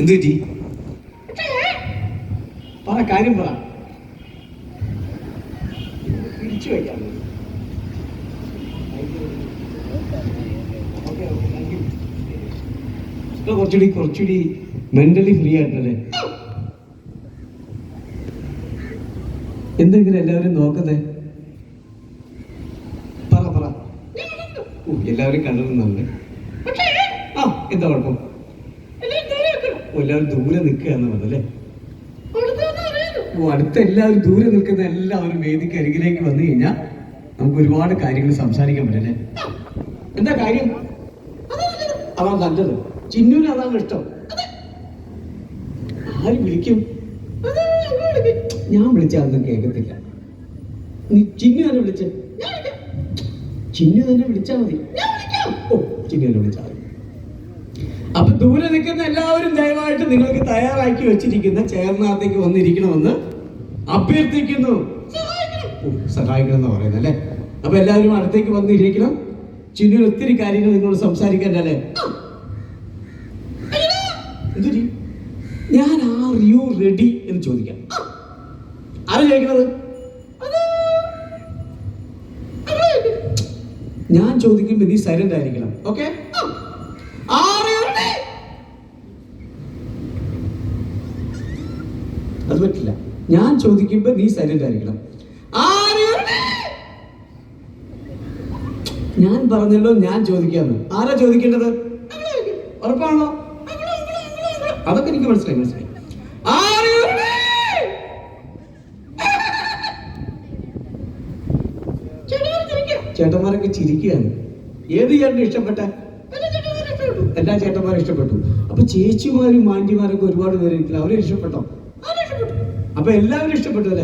എന്തു പറ്റി? പറ കാര്യം പറ. പിടിച്ചു വയ്ക്കാം. ഇപ്പൊ കുറച്ചുകൂടി കുറച്ചുകൂടി മെന്റലി ഫ്രീ ആയിട്ടല്ലേ? എന്തെങ്കിലും എല്ലാവരും നോക്കുന്നേ? പറ പറ. എല്ലാവരും കണ്ടു എന്താ കുഴപ്പം? എല്ലാവരും ദൂരെ നിൽക്കുക എന്നുള്ളത് അല്ലേ? അടുത്ത എല്ലാവരും ദൂരെ നിൽക്കുന്ന എല്ലാവരും വേദിക്ക് അരികിലേക്ക് വന്നു കഴിഞ്ഞാൽ നമുക്ക് ഒരുപാട് കാര്യങ്ങൾ സംസാരിക്കാൻ പറ്റില്ലേ എന്താ കാര്യം? അതാ നല്ലത്. ചിന്നൂന് അതാണ് ഇഷ്ടം. ആര് വിളിക്കും? ഞാൻ വിളിച്ചാലൊന്നും കേൾക്കത്തില്ല. നീ ചിന്നു തന്നെ വിളിച്ച ചിന്നു തന്നെ വിളിച്ചാ മതി. ഓ ചിന്നു തന്നെ വിളിച്ചാൽ അപ്പൊ ദൂരെ നിൽക്കുന്ന എല്ലാവരും ദയവായിട്ട് നിങ്ങൾക്ക് തയ്യാറാക്കി വെച്ചിരിക്കുന്ന ചേർന്നകത്തേക്ക് വന്നിരിക്കണമെന്ന് അഭ്യർത്ഥിക്കുന്നു. സഹായിക്കണം എന്ന് പറയുന്നത് അല്ലേ? അപ്പൊ എല്ലാവരും അടുത്തേക്ക് വന്നിരിക്കണം. ചിന്നിൽ ഒത്തിരി കാര്യങ്ങൾ നിങ്ങളോട് സംസാരിക്കണ്ടല്ലേ എന്തുരി ഞാൻ ആർ യു റെഡി എന്ന് ചോദിക്കാം. ആരാ ചോദിക്കണത്? ഞാൻ ചോദിക്കുമ്പോ നീ സൈലന്റ് ആയിരിക്കണം. ഓക്കെ അത് പറ്റില്ല ഞാൻ ചോദിക്കുമ്പോ നീ സൈലന്റ് ആയിരിക്കണം? ഞാൻ പറഞ്ഞല്ലോ ഞാൻ ചോദിക്കാന്ന്. ആരാ ചോദിക്കേണ്ടത്? ഉറപ്പാണോ അതൊക്കെ എനിക്ക് മനസ്സിലായി മനസ്സിലായി? ചേട്ടന്മാരൊക്കെ ചിരിക്കുകയാണ്. ഏത് ചേട്ടന് ഇഷ്ടപ്പെട്ട? എല്ലാ ചേട്ടന്മാരും ഇഷ്ടപ്പെട്ടു. അപ്പൊ ചേച്ചിമാരും മാന്റിമാരൊക്കെ ഒരുപാട് പേര് അവരെ ഇഷ്ടപ്പെട്ടോ? അപ്പൊ എല്ലാവരും ഇഷ്ടപ്പെട്ടു അല്ലേ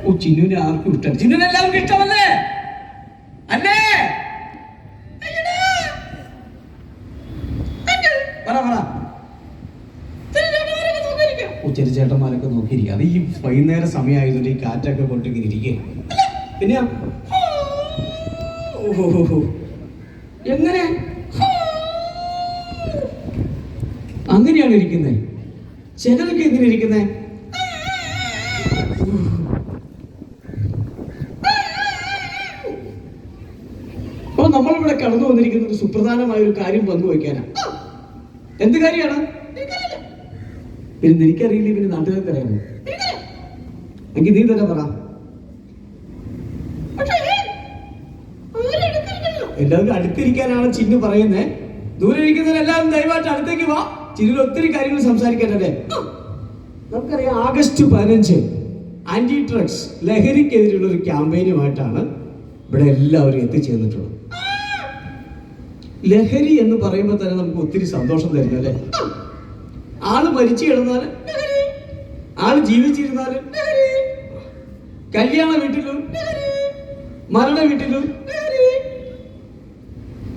ഓ ചിന്നുവിനെ ആർക്കും ഇഷ്ടം ചിന്നുവിന് എല്ലാവർക്കും ഇഷ്ടമല്ലേ? അല്ലേ? പറ പറ. ചേട്ടന്മാരൊക്കെ നോക്കിയിരിക്കുക അത് ഈ വൈകുന്നേരം സമയമായതുകൊണ്ട് ഈ കാറ്റൊക്കെ കൊണ്ട് ഇങ്ങനെ ഇരിക്കുക പിന്നെ എങ്ങനെ? അങ്ങനെയാണ് ഇരിക്കുന്നത് ചിലരൊക്കെ എങ്ങനെ ഇരിക്കുന്നത് അപ്പൊ നമ്മളിവിടെ കടന്നു വന്നിരിക്കുന്ന ഒരു സുപ്രധാനമായ ഒരു കാര്യം പങ്കുവയ്ക്കാനാണ് എന്ത് കാര്യമാണ്? പിന്നെ എനിക്കറിയില്ല പിന്നെ നാട്ടുകാർക്ക് അറിയാമോ എനിക്ക് നീ തന്നെ പറ. എല്ലാവരും അടുത്തിരിക്കാനാണ് ചിന്നു പറയുന്നത് ദൂരെ ഇരിക്കുന്നവരെല്ലാവരും ദയവായിട്ട് അടുത്തേക്ക് വാ. ചിന്നിൽ ഒത്തിരി കാര്യങ്ങൾ സംസാരിക്കാനല്ലേ നമുക്കറിയാം ആഗസ്റ്റ് പതിനഞ്ച് ആന്റി ഡ്രഗ്സ് ലഹരിക്കെതിരെയുള്ള ഒരു ക്യാമ്പയിനുമായിട്ടാണ് ഇവിടെ എല്ലാവരും എത്തിച്ചേർന്നിട്ടുള്ളത്. ലഹരി എന്ന് പറയുമ്പോൾ തന്നെ നമുക്ക് ഒത്തിരി സന്തോഷം തരുന്നു അല്ലേ? ആൾ മരിച്ചു കിടന്നാൽ ആൾ ജീവിച്ചിരുന്നാൽ കല്യാണ വീട്ടിലും മരണ വീട്ടിലും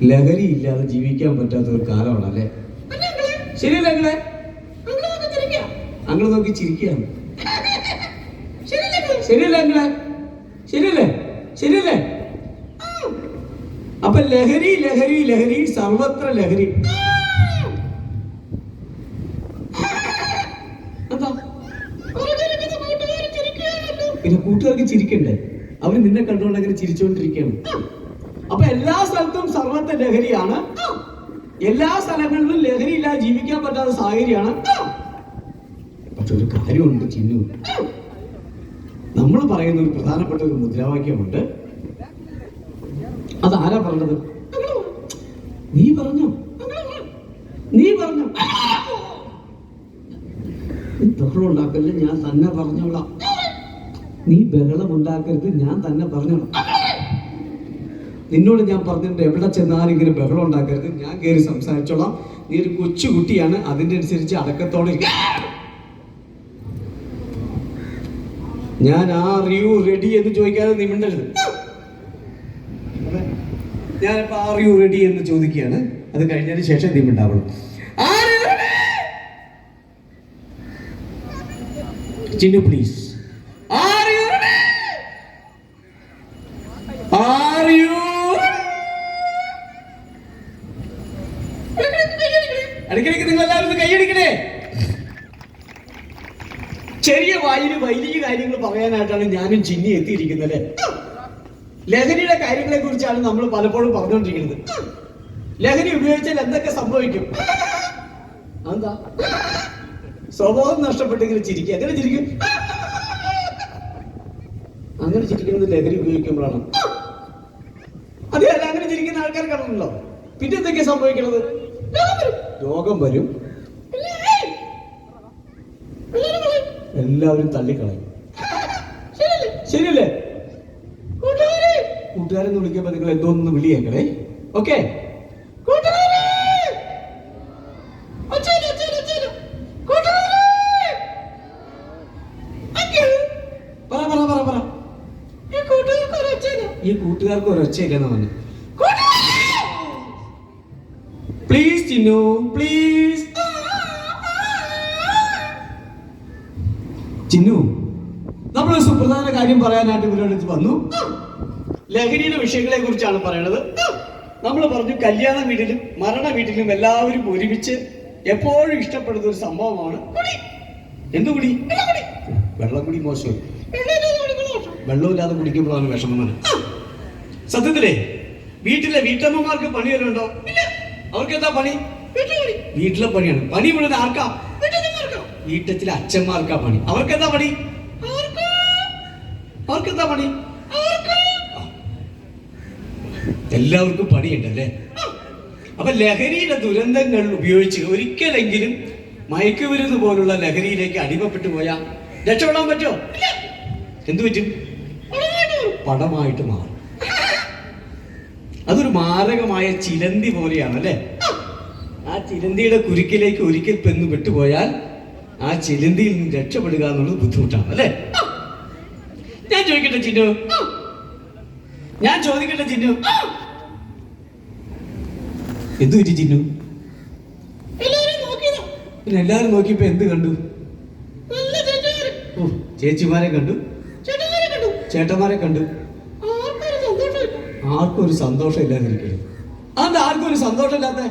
ലഹരി ഇല്ലാതെ ജീവിക്കാൻ പറ്റാത്ത ഒരു കാലമാണ് അല്ലേ ശരിയല്ലേ അങ്ങളെ അങ്ങൾ നോക്കി ചിരിക്കുകയാണ്. ശരിയല്ലേ അങ്ങളെ ശരിയല്ലേ? ശരിയല്ലേ? അപ്പൊ ലഹരി ലഹരി ലഹരി സർവത്ര ലഹരി. പിന്നെ കൂട്ടുകാർക്ക് ചിരിക്കണ്ടേ? അവർ നിന്നെ കണ്ടുകൊണ്ട് അങ്ങനെ ചിരിച്ചുകൊണ്ടിരിക്കുകയാണ് അപ്പൊ എല്ലാ സ്ഥലത്തും സർവത്ര ലഹരിയാണ്. എല്ലാ സ്ഥലങ്ങളിലും ലഹരി ഇല്ലാതെ ജീവിക്കാൻ പറ്റാത്ത സാഹചര്യമാണ്. പക്ഷെ ഒരു കാര്യമുണ്ട് ചിന്നു. നമ്മൾ പറയുന്ന ഒരു പ്രധാനപ്പെട്ട ഒരു മുദ്രാവാക്യമുണ്ട്. അത് ആരാ പറഞ്ഞത്? നീ പറഞ്ഞു? നീ പറഞ്ഞു? ബഹളം ഉണ്ടാക്കല്ലേ? ഞാൻ തന്നെ പറഞ്ഞോളാം. നീ ബഹളം ഉണ്ടാക്കരുത് ഞാൻ തന്നെ പറഞ്ഞോളാം. നിന്നോട് ഞാൻ പറഞ്ഞിട്ടുണ്ട് എവിടെ ചെന്നാലും ഇങ്ങനെ ബഹളം ഉണ്ടാക്കരുത്. ഞാൻ കയറി സംസാരിച്ചോളാം. നീ ഒരു കൊച്ചുകുട്ടിയാണ് അതിന്റെ അനുസരിച്ച് അടക്കത്തോടെ ഞാൻ ആ റിയൂ റെഡി എന്ന് ചോദിക്കാതെ നീ മിണ്ടരുത്. ഞാനിപ്പോ ആർ യു റെഡി എന്ന് ചോദിക്കുകയാണ്. അത് കഴിഞ്ഞതിന് ശേഷം നീ you Chinnu please are you Are you? ഇടയ്ക്കിടയ്ക്ക് നിങ്ങൾ എല്ലാവരും ഒന്ന് കൈയടിക്കണേ ചെറിയ വായിൽ വലിയ കാര്യങ്ങൾ പറയാനായിട്ടാണ് ഞാനും ചിന്നി എത്തിയിരിക്കുന്നത്. ലഹരിയുടെ കാര്യങ്ങളെ കുറിച്ചാണ് നമ്മൾ പലപ്പോഴും പറഞ്ഞുകൊണ്ടിരിക്കുന്നത്. ലഹരി ഉപയോഗിച്ചാൽ എന്തൊക്കെ സംഭവിക്കും? എന്താ സ്വഭാവം നഷ്ടപ്പെട്ടെങ്കിൽ ചിരിക്കുക. എങ്ങനെ ചിരിക്കും? അങ്ങനെ ചിരിക്കുന്നത് ലഹരി ഉപയോഗിക്കുമ്പോഴാണ്. അതെ അല്ല അങ്ങനെ ചിരിക്കുന്ന ആൾക്കാർ കാണുന്നുണ്ടോ? പിന്നെ എന്തൊക്കെയാ സംഭവിക്കുന്നത് രോഗം വരും. എല്ലാവരും തള്ളിക്കളയും ശരിയല്ലേ കൂട്ടുകാരെന്ന് വിളിക്കുമ്പോൾ നിങ്ങൾ എന്തോന്ന് ഓക്കെ പറ പറ പറ ഈ കൂട്ടുകാർക്ക് ഒരൊച്ചയില്ലെന്ന് പറഞ്ഞു. പ്ലീസ് ചിന്നു. പ്ലീസ് ചിന്നു നമ്മളൊരു സുപ്രധാന കാര്യം പറയാനായിട്ട് ഇവരോട് വന്നു. ലഹരിയുടെ വിഷയങ്ങളെ കുറിച്ചാണ് പറയണത് നമ്മൾ പറഞ്ഞു കല്യാണ വീട്ടിലും മരണ വീട്ടിലും എല്ലാവരും ഒരുമിച്ച് എപ്പോഴും ഇഷ്ടപ്പെടുന്ന ഒരു സംഭവമാണ് എന്തു കുടി വെള്ളം കുടി മോശം. വെള്ളമില്ലാതെ കുടിക്കുമ്പോഴാണ് വിഷമം. സത്യത്തിലേ വീട്ടിലെ വീട്ടമ്മമാർക്ക് പണി വല്ലതുണ്ടോ അവർക്ക് എന്താ പണി വീട്ടിലെ പണിയാണ്. പണി വിടുന്ന ആർക്കാ? വീട്ടത്തിലെ അച്ഛന്മാർക്കാ പണി. അവർക്ക് എന്താ പണി? അവർക്ക്? എന്താ പണി ആ. എല്ലാവർക്കും പണിയുണ്ടല്ലേ? അപ്പൊ ലഹരിയുടെ ദുരന്തങ്ങൾ ഉപയോഗിച്ച് ഒരിക്കലെങ്കിലും മയക്കുമരുന്ന് പോലുള്ള ലഹരിയിലേക്ക് അടിമപ്പെട്ടു പോയാ രക്ഷപ്പെടാൻ പറ്റുമോ? എന്തു പറ്റും? പടമായിട്ട് മാറും. അതൊരു മാരകമായ ചിലന്തി പോലെയാണ് അല്ലേ ആ ചിലന്തിയുടെ കുരുക്കിലേക്ക് ഒരിക്കൽ പെന്ന് വിട്ടുപോയാൽ ആ ചിലന്തിയിൽ നിന്ന് രക്ഷപ്പെടുക എന്നുള്ളത് ബുദ്ധിമുട്ടാണ് അല്ലേ? ഞാൻ ചോദിക്കട്ടെ ചിന്നു? ഞാൻ ചോദിക്കട്ടെ ചിന്നു? എന്തു പറ്റി ചിന്നു? പിന്നെ എല്ലാരും നോക്കിയപ്പോ എന്ത് കണ്ടു? ഓ ചേച്ചിമാരെ കണ്ടു? ചേട്ടന്മാരെ കണ്ടു. ആർക്കും ഒരു സന്തോഷം ഇല്ലാതിരിക്കരുത്. അതെന്താ ആർക്കും ഒരു സന്തോഷം ഇല്ലാത്ത?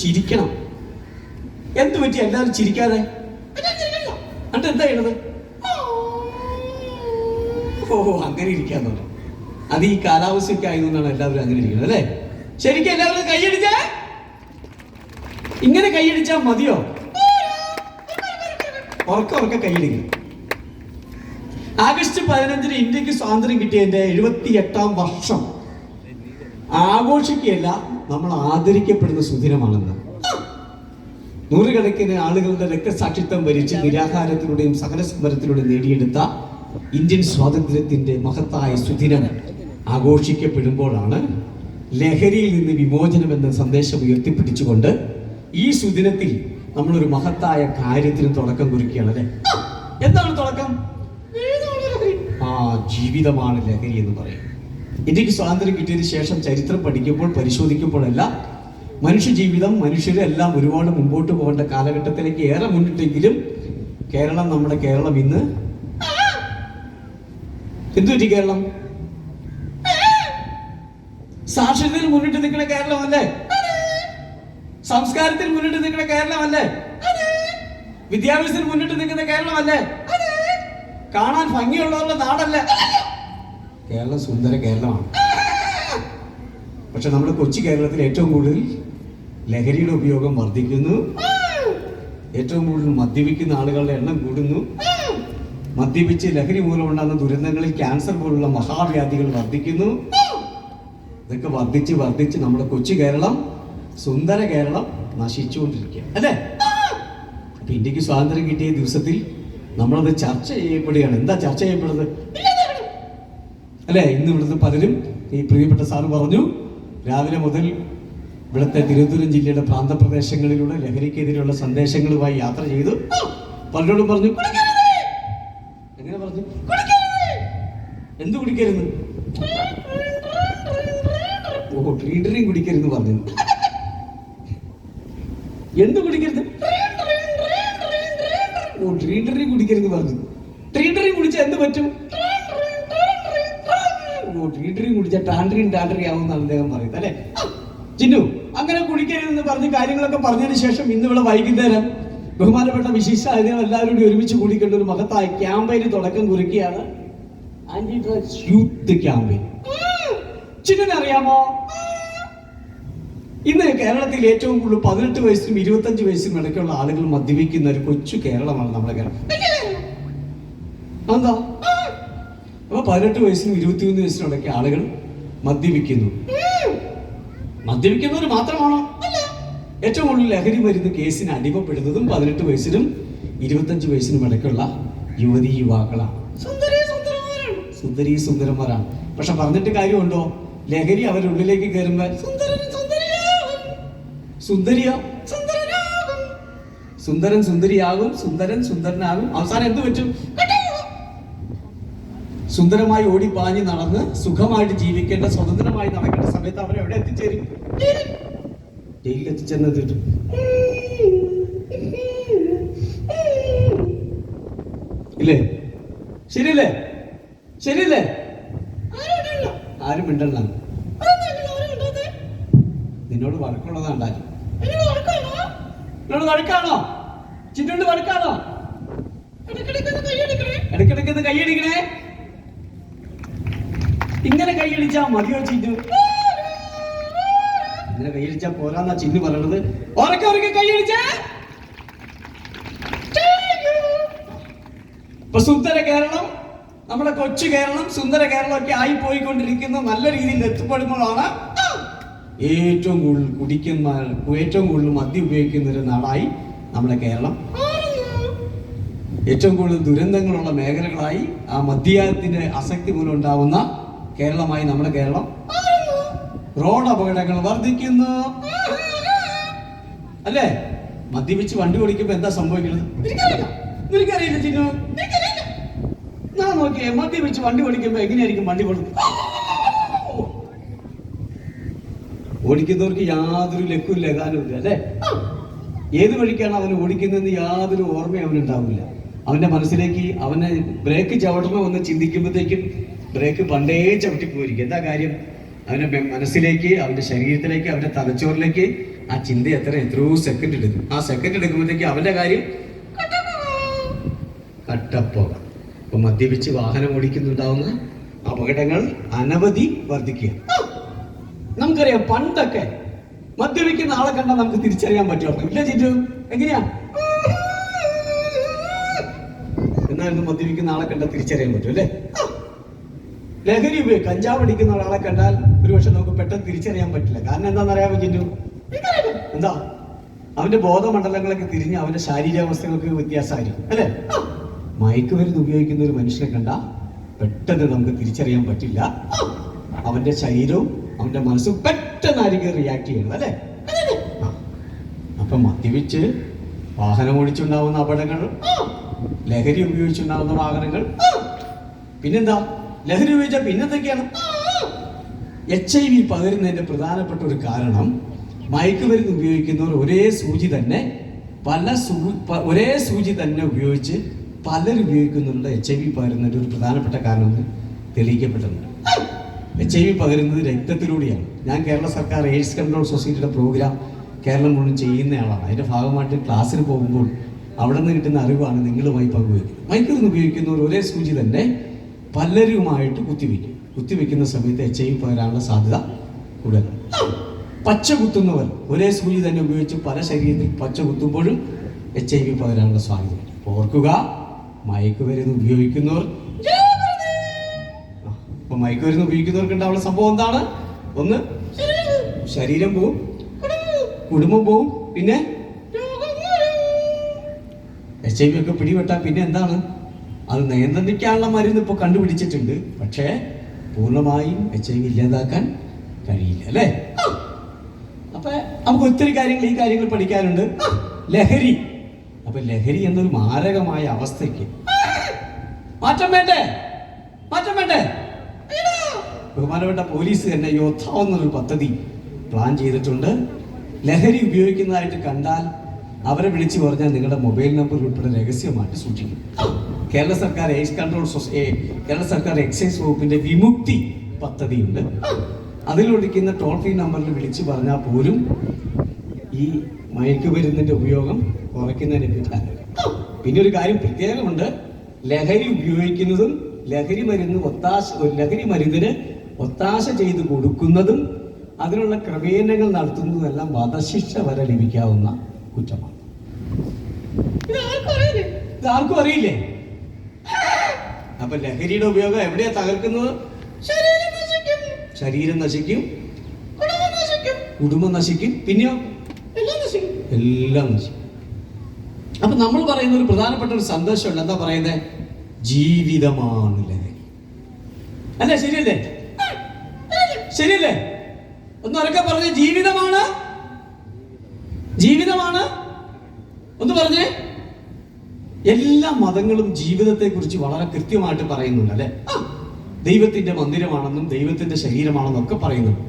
ചിരിക്കണം. എന്ത് പറ്റി എല്ലാവരും ചിരിക്കാതെ? എന്നിട്ട് എന്താ ചെയ്യണത്? ഓ. അങ്ങനെ ഇരിക്കാൻ തോന്നുന്നു അത് ഈ കാലാവസ്ഥയൊക്കെ ആയതുകൊണ്ടാണ് എല്ലാവരും അങ്ങനെ ഇരിക്കുന്നത് അല്ലേ? ശരിക്കും എല്ലാവരും കൈയടിച്ചേ. ഇങ്ങനെ കൈയടിച്ചാ മതിയോ? ഉറക്ക ഉറക്ക കൈയടിക്കും. ആഗസ്റ്റ് പതിനഞ്ചിന് ഇന്ത്യയ്ക്ക് സ്വാതന്ത്ര്യം കിട്ടിയതിന്റെ എഴുപത്തി എട്ടാം വർഷം. ആഘോഷിക്കുകയല്ല നമ്മൾ ആദരിക്കപ്പെടുന്ന സുദിനമാണെന്ന്. നൂറുകണക്കിന് ആളുകളുടെ രക്തസാക്ഷിത്വം ഭരിച്ച് നിരാഹാരത്തിലൂടെയും സഹനസമരത്തിലൂടെയും നേടിയെടുത്ത ഇന്ത്യൻ സ്വാതന്ത്ര്യത്തിന്റെ മഹത്തായ സുദിനം ആഘോഷിക്കപ്പെടുമ്പോഴാണ് ലഹരിയിൽ നിന്ന് വിമോചനം എന്ന സന്ദേശം ഉയർത്തിപ്പിടിച്ചുകൊണ്ട് ഈ സുദിനത്തിൽ നമ്മളൊരു മഹത്തായ കാര്യത്തിന് തുടക്കം കുറിക്കുകയാണ് അല്ലെ? എന്താണ് തുടക്കം? ആ ജീവിതമാണ് ലഹരി എന്ന് പറയും. ഇന്ത്യയ്ക്ക് സ്വാതന്ത്ര്യം കിട്ടിയതിന് ശേഷം ചരിത്രം പഠിക്കുമ്പോൾ പരിശോധിക്കുമ്പോഴല്ല മനുഷ്യ ജീവിതം മനുഷ്യരെല്ലാം ഒരുപാട് മുമ്പോട്ട് പോകേണ്ട കാലഘട്ടത്തിലേക്ക് ഏറെ മുന്നിട്ടെങ്കിലും കേരളം നമ്മുടെ കേരളം ഇന്ന്. എന്തു കേരളം? സാക്ഷരതയിൽ മുന്നിട്ട് നിൽക്കുന്ന കേരളമല്ലേ? സംസ്കാരത്തിൽ മുന്നിട്ട് നിൽക്കുന്ന കേരളമല്ലേ? വിദ്യാഭ്യാസത്തിൽ മുന്നിട്ട് നിൽക്കുന്ന കേരളമല്ലേ? കാണാൻ ഭംഗിയുള്ളവരുടെ നാടല്ലേ? കേരളം സുന്ദര കേരളമാണ്. പക്ഷെ നമ്മുടെ കൊച്ചി കേരളത്തിൽ ഏറ്റവും കൂടുതൽ ലഹരിയുടെ ഉപയോഗം വർദ്ധിക്കുന്നു. ഏറ്റവും കൂടുതൽ മദ്യപിക്കുന്ന ആളുകളുടെ എണ്ണം കൂടുന്നു. മദ്യപിച്ച് ലഹരി മൂലമുണ്ടാകുന്ന ദുരന്തങ്ങളിൽ ക്യാൻസർ പോലുള്ള മഹാവ്യാധികൾ വർദ്ധിക്കുന്നു. ഇതൊക്കെ വർദ്ധിച്ച് വർദ്ധിച്ച് നമ്മുടെ കൊച്ചു കേരളം സുന്ദര കേരളം നശിച്ചുകൊണ്ടിരിക്കുക അല്ലേ? അപ്പൊ ഇന്ത്യയ്ക്ക് സ്വാതന്ത്ര്യം കിട്ടിയ ദിവസത്തിൽ നമ്മളത് ചർച്ച ചെയ്യപ്പെടുകയാണ്. എന്താ ചർച്ച ചെയ്യപ്പെടുന്നത്? അല്ലേ? ഇന്ന് ഇവിടുത്തെ പലരും ഈ പ്രിയപ്പെട്ട സാറ് പറഞ്ഞു രാവിലെ മുതൽ ഇവിടുത്തെ തിരുവനന്തപുരം ജില്ലയുടെ പ്രാന്തപ്രദേശങ്ങളിലൂടെ ലഹരിക്കെതിരെയുള്ള സന്ദേശങ്ങളുമായി യാത്ര ചെയ്തു. പലരോടും പറഞ്ഞു. എങ്ങനെ പറഞ്ഞു? എന്ത് കുടിക്കരുത്? ഓ ട്രീഡറിയും കുടിക്കരുത് പറഞ്ഞു എന്ത് കുടിക്കരുത്? ഓ ട്രീഡറിയും കുടിക്കരുത് പറഞ്ഞു ട്രീഡറിയും കുടിച്ചാൽ എന്ത് പറ്റും? ഓ ട്രീഡറിയും കുടിച്ചാൽ ടാൻഡ്രിൻ ടാൻഡ്രി ആവുമെന്നാണ് അദ്ദേഹം പറയുന്നത് അല്ലെ? ചിന്നു അങ്ങനെ കുടിക്കരുതെന്ന് പറഞ്ഞ് കാര്യങ്ങളൊക്കെ പറഞ്ഞതിന് ശേഷം ഇന്ന് ഇവിടെ വൈകുന്നേരം ബഹുമാനപ്പെട്ട വിശേഷ അതിഥികൾ എല്ലാവരും കൂടി ഒരുമിച്ച് കൂടിക്കേണ്ട ഒരു മഹത്തായ ക്യാമ്പയിന് തുടക്കം കുറിക്കുകയാണ്. Anti drugs youth campaign. ചിന്നിനെ അറിയാമോ? ഇന്ന് കേരളത്തിൽ ഏറ്റവും കൂടുതൽ പതിനെട്ട് വയസ്സിനും ഇരുപത്തഞ്ച് വയസ്സിനും ഇടയ്ക്കുള്ള ആളുകൾ മദ്യപിക്കുന്ന ഒരു കൊച്ചു കേരളമാണ് നമ്മുടെ കേരളം. എന്താ അപ്പൊ പതിനെട്ട് വയസ്സിനും ഇരുപത്തിമൂന്ന് വയസ്സിനും ഇടയ്ക്ക് ആളുകൾ മദ്യപിക്കുന്നു. മദ്യപിക്കുന്നവർ മാത്രമാണോ? ഏറ്റവും കൂടുതൽ ലഹരി മരുന്ന് കേസിന് അടിമപ്പെടുന്നതും പതിനെട്ട് വയസ്സിനും ഇരുപത്തഞ്ച് വയസ്സിനും ഇടയ്ക്കുള്ള യുവതി യുവാക്കളാണ്. സുന്ദരി സുന്ദരന്മാരാണ്. പക്ഷെ പറഞ്ഞിട്ട് കാര്യമുണ്ടോ? ലഹരി അവരുടെ ഉള്ളിലേക്ക് കയറുമ്പോൾ സുന്ദരിയോ. സുന്ദരൻ സുന്ദരിയാകും സുന്ദരൻ സുന്ദരനാകും. അവസാനം എന്ത് പറ്റും? സുന്ദരമായി ഓടിപ്പാഞ്ഞ് നടന്ന് സുഖമായിട്ട് ജീവിക്കേണ്ട സ്വതന്ത്രമായി നടക്കേണ്ട സമയത്ത് അവർ എവിടെ എത്തിച്ചേരും? ജയിലിൽ എത്തിച്ചെന്ന് തീട്ടും ഇല്ലേ? ശരിയല്ലേ? ശരിയല്ലേ? മിണ്ടണ്ട. നിന്നോട് വഴക്കുള്ളതാണ്ടാലും നിന്നോട് വഴക്കാണോ? ചിന്നോട് വഴക്കാണോ? ഇടയ്ക്കിടയ്ക്ക് ഒന്ന് കൈയടിക്കണേ. ഇങ്ങനെ കൈയടിച്ചാ മതിയോ ചിന്നു? ഇങ്ങനെ കൈയടിച്ചാ പോരാന്നാ ചിന്നു പറയണത്. ഉറക്കെ ഉറക്കെ കൈയടിച്ചേ. സുന്ദര കേരളം നമ്മുടെ കൊച്ചു കേരളം സുന്ദര കേരളം ഒക്കെ ആയി പോയിക്കൊണ്ടിരിക്കുന്ന നല്ല രീതിയിൽ എത്തിപ്പെടുമ്പോഴാണ് ഏറ്റവും കൂടുതൽ കുടിക്കുന്ന ഏറ്റവും കൂടുതൽ മദ്യം ഉപയോഗിക്കുന്ന ഒരു നാടായി നമ്മുടെ കേരളം. ഏറ്റവും കൂടുതൽ ദുരന്തങ്ങളുള്ള മേഖലകളായി ആ മദ്യത്തിന്റെ ആസക്തി മൂലം ഉണ്ടാവുന്ന കേരളമായി നമ്മുടെ കേരളം റോഡ് അപകടങ്ങൾ വർദ്ധിക്കുന്നു. അല്ലേ? മദ്യപിച്ച് വണ്ടി ഓടിക്കുമ്പോ എന്താ സംഭവിക്കുന്നത്? നിനക്കറിയില്ല. ഞാൻ എമ്മത്തി വെച്ച് വണ്ടി ഓടിക്കുമ്പോ എങ്ങനെയായിരിക്കും വണ്ടി ഓടുന്നത് ഓടിക്കുന്നവർക്ക് യാതൊരു ലക്കും ലകാനും ഇല്ല അല്ലേ? ഏത് വഴിക്കാണ് അവൻ ഓടിക്കുന്നതെന്ന് യാതൊരു ഓർമ്മയും അവനുണ്ടാവില്ല അവന്റെ മനസ്സിലേക്ക് അവനെ ബ്രേക്ക് ചവിട്ടണമെന്ന് ചിന്തിക്കുമ്പോഴത്തേക്കും ബ്രേക്ക് പണ്ടേ ചവിട്ടി പോയിരിക്കും എന്താ കാര്യം? അവന്റെ മനസ്സിലേക്ക് അവന്റെ ശരീരത്തിലേക്ക് അവന്റെ തലച്ചോറിലേക്ക് ആ ചിന്ത എത്ര എത്രയോ സെക്കൻഡ് എടുക്കും. ആ സെക്കൻഡ് എടുക്കുമ്പോഴത്തേക്ക് അവന്റെ കാര്യം കട്ടപ്പോക ഇപ്പൊ മദ്യപിച്ച് വാഹനം ഓടിക്കുന്നുണ്ടാവുന്ന അപകടങ്ങൾ അനവധി വർദ്ധിക്കുക. നമുക്കറിയാം പണ്ടൊക്കെ മദ്യപിക്കുന്ന ആളെ കണ്ടാൽ നമുക്ക് തിരിച്ചറിയാൻ പറ്റുമായിരുന്നു ഇല്ല ചിറ്റു എങ്ങനെയാ? എന്നായിരുന്നു മദ്യപിക്കുന്ന ആളെ കണ്ടാൽ തിരിച്ചറിയാൻ പറ്റും അല്ലെ? ലഹരി ഉപയോഗം കഞ്ചാവ് അടിക്കുന്ന ഒരാളെ കണ്ടാൽ ഒരുപക്ഷെ നമുക്ക് പെട്ടെന്ന് തിരിച്ചറിയാൻ പറ്റില്ല. കാരണം എന്താണെന്ന് അറിയാൻ ചിറ്റു എന്താ? അവന്റെ ബോധമണ്ഡലങ്ങളൊക്കെ തിരിഞ്ഞ് അവന്റെ ശാരീരികാവസ്ഥകൾക്ക് വ്യത്യാസമായിരിക്കും അല്ലേ? മയക്കുമരുന്ന് ഉപയോഗിക്കുന്ന ഒരു മനുഷ്യനെ കണ്ട പെട്ടെന്ന് നമുക്ക് തിരിച്ചറിയാൻ പറ്റില്ല. അവന്റെ ശരീരവും അവന്റെ മനസ്സും ആരെങ്കിലും റിയാക്ട് ചെയ്യണം അല്ലേ. അപ്പൊ മദ്യപിച്ച് വാഹനം ഓടിച്ചുണ്ടാവുന്ന അപകടങ്ങൾ ലഹരി ഉപയോഗിച്ചുണ്ടാവുന്ന വാഹനങ്ങൾ പിന്നെന്താ? ലഹരി ഉപയോഗിച്ച പിന്നെന്തൊക്കെയാണ്? എച്ച് ഐ വി പകരുന്നതിന്റെ പ്രധാനപ്പെട്ട ഒരു കാരണം മയക്കുമരുന്ന് ഉപയോഗിക്കുന്നവർ ഒരേ സൂചി തന്നെ പല സൂ ഒരേ സൂചി തന്നെ ഉപയോഗിച്ച് പലരും ഉപയോഗിക്കുന്നുണ്ട് എച്ച് ഐ വി പകരുന്നതിന്റെ ഒരു പ്രധാനപ്പെട്ട കാരണം എന്ന് തെളിയിക്കപ്പെട്ടിട്ടുണ്ട്. എച്ച് ഐ വി പകരുന്നത് രക്തത്തിലൂടെയാണ്. ഞാൻ കേരള സർക്കാർ എയ്ഡ്സ് കൺട്രോൾ സൊസൈറ്റിയുടെ പ്രോഗ്രാം കേരളം മുഴുവൻ ചെയ്യുന്നയാളാണ് അതിന്റെ ഭാഗമായിട്ട് ക്ലാസ്സിൽ പോകുമ്പോൾ അവിടെ നിന്ന് കിട്ടുന്ന അറിവാണ് നിങ്ങളുമായി പങ്കുവയ്ക്കുന്നത്. നിന്ന് ഉപയോഗിക്കുന്നവർ ഒരേ സൂചി തന്നെ പലരുമായിട്ട് കുത്തിവെക്കും കുത്തിവെക്കുന്ന സമയത്ത് എച്ച് ഐ വി പകരാനുള്ള സാധ്യത കൂടുതലാണ്. പച്ച കുത്തുന്നവർ ഒരേ സൂചി തന്നെ ഉപയോഗിച്ച് പല ശരീരത്തിൽ പച്ച കുത്തുമ്പോഴും എച്ച് ഐ വി പകരാനുള്ള സാധ്യത ഓർക്കുക മയക്കുമരുന്ന് ഉപയോഗിക്കുന്നവർ അപ്പൊ മയക്കുമരുന്ന് ഉപയോഗിക്കുന്നവർക്ക് ഉണ്ടാവുന്ന സംഭവം എന്താണ്? ഒന്ന് ശരീരം പോവും. കുടുംബം പോവും. പിന്നെ? എച്ച് ഐ വി ഒക്കെ പിടിപെട്ടാൽ പിന്നെ എന്താണ്? അത് നിയന്ത്രിക്കാനുള്ള മരുന്ന് ഇപ്പോൾ കണ്ടുപിടിച്ചിട്ടുണ്ട്. പക്ഷേ പൂർണമായും എച്ച് ഐ വി ഇല്ലാതാക്കാൻ കഴിയില്ല അല്ലേ? അപ്പൊ നമുക്ക് ഒത്തിരി കാര്യങ്ങൾ ഈ കാര്യങ്ങൾ പഠിക്കാനുണ്ട്. ലഹരി. അപ്പൊ ലഹരി എന്നൊരു മാരകമായ അവസ്ഥയ്ക്ക്. മാറ്റം വേണ്ടേ? മാറ്റം വേണ്ടേ? ബഹുമാനപ്പെട്ട പോലീസ് തന്നെ യോദ്ധാവ് എന്നൊരു പദ്ധതി പ്ലാൻ ചെയ്തിട്ടുണ്ട്. ലഹരി ഉപയോഗിക്കുന്നതായിട്ട് കണ്ടാൽ അവരെ വിളിച്ചു പറഞ്ഞാൽ നിങ്ങളുടെ മൊബൈൽ നമ്പർ ഉൾപ്പെടെ രഹസ്യമായിട്ട് സൂക്ഷിക്കും. കേരള സർക്കാർ എയ്ഡ്സ് കൺട്രോൾ കേരള സർക്കാർ എക്സൈസ് വകുപ്പിന്റെ വിമുക്തി പദ്ധതിയുണ്ട്. അതിലൊഴിക്കുന്ന ടോൾ ഫ്രീ നമ്പറിൽ വിളിച്ചു പറഞ്ഞാൽ പോലും ഈ മയക്കുമരുന്നിന്റെ ഉപയോഗം കുറയ്ക്കുന്നതിനെ പറ്റില്ല പിന്നെ ഒരു കാര്യം പ്രത്യേകമുണ്ട് ലഹരി ഉപയോഗിക്കുന്നതും ലഹരി മരുന്ന് ഒത്താശ ലഹരി മരുന്നിന് ഒത്താശ ചെയ്ത് കൊടുക്കുന്നതും അതിനുള്ള ക്രമീകരണങ്ങൾ നടത്തുന്നതെല്ലാം വധശിക്ഷ വരെ ലഭിക്കാവുന്ന കുറ്റമാണ്. ആർക്കും അറിയില്ലേ? അപ്പൊ ലഹരിയുടെ ഉപയോഗം എവിടെയാ തകർക്കുന്നത്? ശരീരം നശിക്കും. കുടുംബം നശിക്കും. പിന്നെയോ? എല്ലാം നശിക്കും. നമ്മൾ പറയുന്ന ഒരു പ്രധാനപ്പെട്ട ഒരു സന്ദേശമുണ്ട്. എന്താ പറയുന്നത് ജീവിതമാണ് ലഹരി അല്ലേ ശരിയല്ലേ? ശരിയല്ലേ? ഒന്ന് ഉറക്കെ പറഞ്ഞേ ജീവിതമാണ്? ജീവിതമാണ്? ഒന്ന് പറഞ്ഞേ. എല്ലാ മതങ്ങളും ജീവിതത്തെ കുറിച്ച് വളരെ കൃത്യമായിട്ട് പറയുന്നുണ്ട് അല്ലെ? ദൈവത്തിന്റെ മന്ദിരമാണെന്നും ദൈവത്തിന്റെ ശരീരമാണെന്നും ഒക്കെ പറയുന്നുണ്ട്.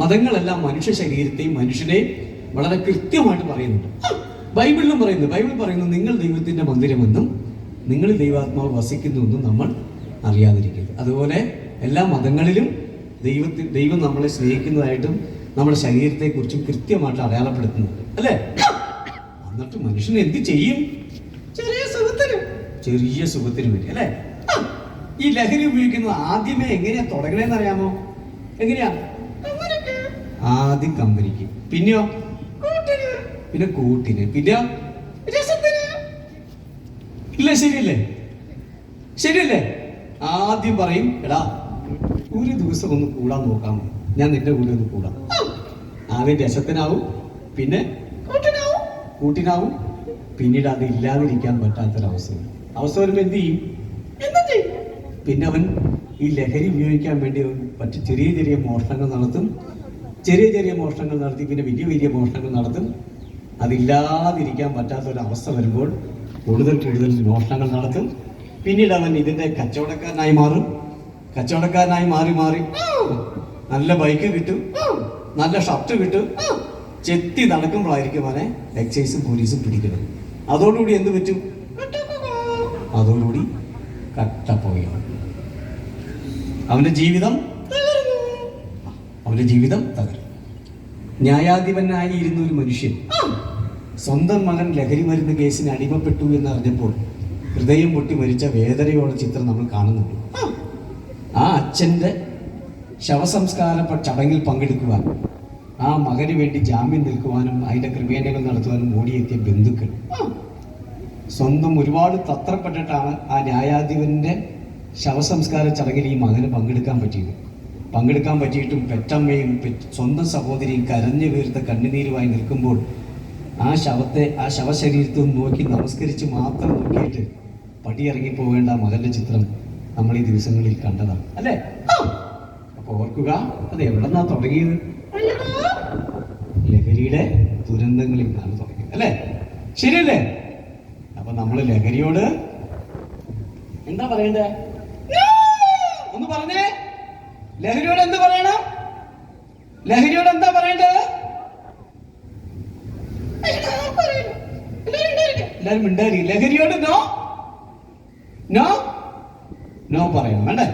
മതങ്ങളെല്ലാം മനുഷ്യ ശരീരത്തെയും മനുഷ്യനെയും വളരെ കൃത്യമായിട്ട് പറയുന്നുണ്ട്. ബൈബിളിലും പറയുന്നു ബൈബിൾ പറയുന്നു നിങ്ങൾ ദൈവത്തിന്റെ മന്ദിരമെന്നും നിങ്ങൾ ദൈവാത്മാവ് വസിക്കുന്നുവെന്നും നമ്മൾ അറിയാതിരിക്കരുത്. അതുപോലെ എല്ലാ മതങ്ങളിലും ദൈവത്തിൽ ദൈവം നമ്മളെ സ്നേഹിക്കുന്നതായിട്ടും നമ്മുടെ ശരീരത്തെക്കുറിച്ചും കൃത്യമായിട്ട് അടയാളപ്പെടുത്തുന്നുണ്ട്. അല്ലേ? എന്നിട്ട് മനുഷ്യൻ എന്ത് ചെയ്യും? ചെറിയ സുഖത്തിന് ചെറിയ സുഖത്തിന് വേണ്ടി അല്ലേ? ഈ ലഹരി ഉപയോഗിക്കുന്നത് ആദ്യമേ എങ്ങനെയാ തുടങ്ങണേന്ന് അറിയാമോ? എങ്ങനെയാ? ആദ്യം കമ്പനിക്ക്. പിന്നെയോ? പിന്നെ കൂട്ടിന്. പിന്നെ ഇല്ല ശരിയല്ലേ? ശരിയല്ലേ? ആദ്യം പറയും എടാ ഒരു ദിവസം ഒന്ന് കൂടാൻ നോക്കാം. ഞാൻ നിന്റെ കൂടെ ഒന്ന് കൂടാം. ആദ്യം രസത്തിനാവും പിന്നെ കൂട്ടിനാവും. പിന്നീട് അത് ഇല്ലാതിരിക്കാൻ പറ്റാത്തൊരവസ്ഥ. അവസ്ഥ വരുമ്പോൾ എന്ത് ചെയ്യും? പിന്നെ അവൻ ഈ ലഹരി ഉപയോഗിക്കാൻ വേണ്ടി പറ്റ ചെറിയ ചെറിയ മോഷണങ്ങൾ നടത്തും. ചെറിയ ചെറിയ മോഷണങ്ങൾ നടത്തി പിന്നെ വലിയ വലിയ മോഷണങ്ങൾ നടത്തും. അതില്ലാതിരിക്കാൻ അവസ്ഥ വരുമ്പോൾ കൂടുതൽ കൂടുതൽ മോഷണങ്ങൾ നടത്തും. പിന്നീട് അവൻ ഇതിന്റെ കച്ചവടക്കാരനായി മാറും. കച്ചവടക്കാരനായി മാറി മാറി നല്ല ബൈക്ക് കിട്ടും. നല്ല ഷർട്ട് കിട്ടും. ചെത്തി നടക്കുമ്പോഴായിരിക്കും അവനെ എക്സൈസും പോലീസും പിടിക്കുന്നത്. അതോടുകൂടി എന്ത് പറ്റും? അതോടുകൂടി കട്ടപ്പോയാണ് അവന്റെ ജീവിതം അവന്റെ ജീവിതം തകരും. ന്യായാധിപനായി ഇരുന്ന ഒരു മനുഷ്യൻ സ്വന്തം മകൻ ലഹരി മരുന്ന് കേസിന് അടിമപ്പെട്ടു എന്ന് അറിഞ്ഞപ്പോൾ ഹൃദയം പൊട്ടി മരിച്ച വേദനയോടെ ചിത്രം നമ്മൾ കാണുന്നുണ്ട്. ആ അച്ഛന്റെ ശവസംസ്കാര ചടങ്ങിൽ പങ്കെടുക്കുവാൻ ആ മകന് വേണ്ടി ജാമ്യം നിൽക്കുവാനും അതിന്റെ ക്രിമേനകൾ നടത്തുവാനും ഓടിയെത്തിയ ബന്ധുക്കൾ. സ്വന്തം ഒരുപാട് തത്രപ്പെട്ടിട്ടാണ് ആ ന്യായാധിപന്റെ ശവസംസ്കാര ചടങ്ങിൽ ഈ മകന് പങ്കെടുക്കാൻ പറ്റിയത്. പങ്കെടുക്കാൻ പറ്റിയിട്ടും പെറ്റമ്മയും പെറ്റ് സ്വന്തം സഹോദരിയും കരഞ്ഞു വീർത്ത കണ്ണുനീരുമായി നിൽക്കുമ്പോൾ ആ ശവത്തെ ആ ശവശരീരത്തിൽ നോക്കി നമസ്കരിച്ച് മാത്രം നോക്കിയിട്ട് പടിയിറങ്ങി പോവേണ്ട മകന്റെ ചിത്രം നമ്മൾ ഈ ദിവസങ്ങളിൽ കണ്ടതാണ്. അല്ലേ? അപ്പൊ ഓർക്കുക അത് എവിടെന്നാ തുടങ്ങിയത്? ലഹരിയുടെ ദുരന്തങ്ങളിൽ നിന്നാണ് തുടങ്ങിയത്. അല്ലേ? ശരിയല്ലേ? അപ്പൊ നമ്മൾ ലഹരിയോട് എന്താ പറയണ്ടേ? ഒന്ന് പറഞ്ഞേ. ലഹരിയോട് എന്ത് പറയണം? ലഹരിയോട് എന്താ പറയേണ്ടത്? എല്ലാരും മിണ്ടാരി ലഹരിയോട് നോ. നോ. നോ പറയണം വേണ്ടേ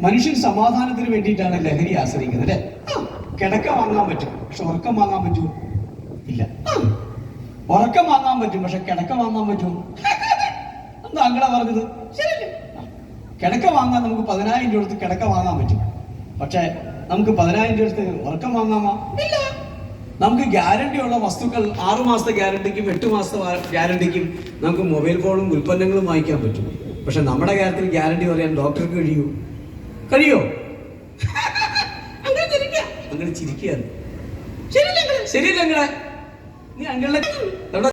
മനുഷ്യൻ സമാധാനത്തിന് വേണ്ടിയിട്ടാണ് ലഹരി ആശ്രയിക്കുന്നത് അല്ലേ? കിടക്ക വാങ്ങാൻ പറ്റും. പക്ഷെ ഉറക്കം വാങ്ങാൻ പറ്റുമോ? ഇല്ല. ഉറക്കം വാങ്ങാൻ പറ്റും പക്ഷെ കിടക്ക വാങ്ങാൻ പറ്റുമോ? എന്താ അങ്ങളെ പറഞ്ഞത്? കിടക്ക വാങ്ങാൻ നമുക്ക് പതിനായിരം രൂപ കിടക്ക വാങ്ങാൻ പറ്റും. പക്ഷെ നമുക്ക് പതിനായിരം രൂപ ഉറക്കം വാങ്ങാമോ? ഇല്ല. നമുക്ക് ഗ്യാരണ്ടി ഉള്ള വസ്തുക്കൾ ആറു മാസത്തെ ഗ്യാരണ്ടിക്കും എട്ട് മാസത്തെ ഗ്യാരണ്ടിക്കും നമുക്ക് മൊബൈൽ ഫോണും ഉൽപ്പന്നങ്ങളും വാങ്ങിക്കാൻ പറ്റും. പക്ഷെ നമ്മുടെ കാര്യത്തിൽ ഗ്യാരണ്ടി പറയാൻ ഡോക്ടർക്ക് കഴിയൂ. കഴിയോ? അങ്ങനെ ചിരിക്കുക അങ്ങനെ ചിരിക്കുകയാണ്. ശരിയല്ലേ ഞങ്ങളെ നീ എവിടെ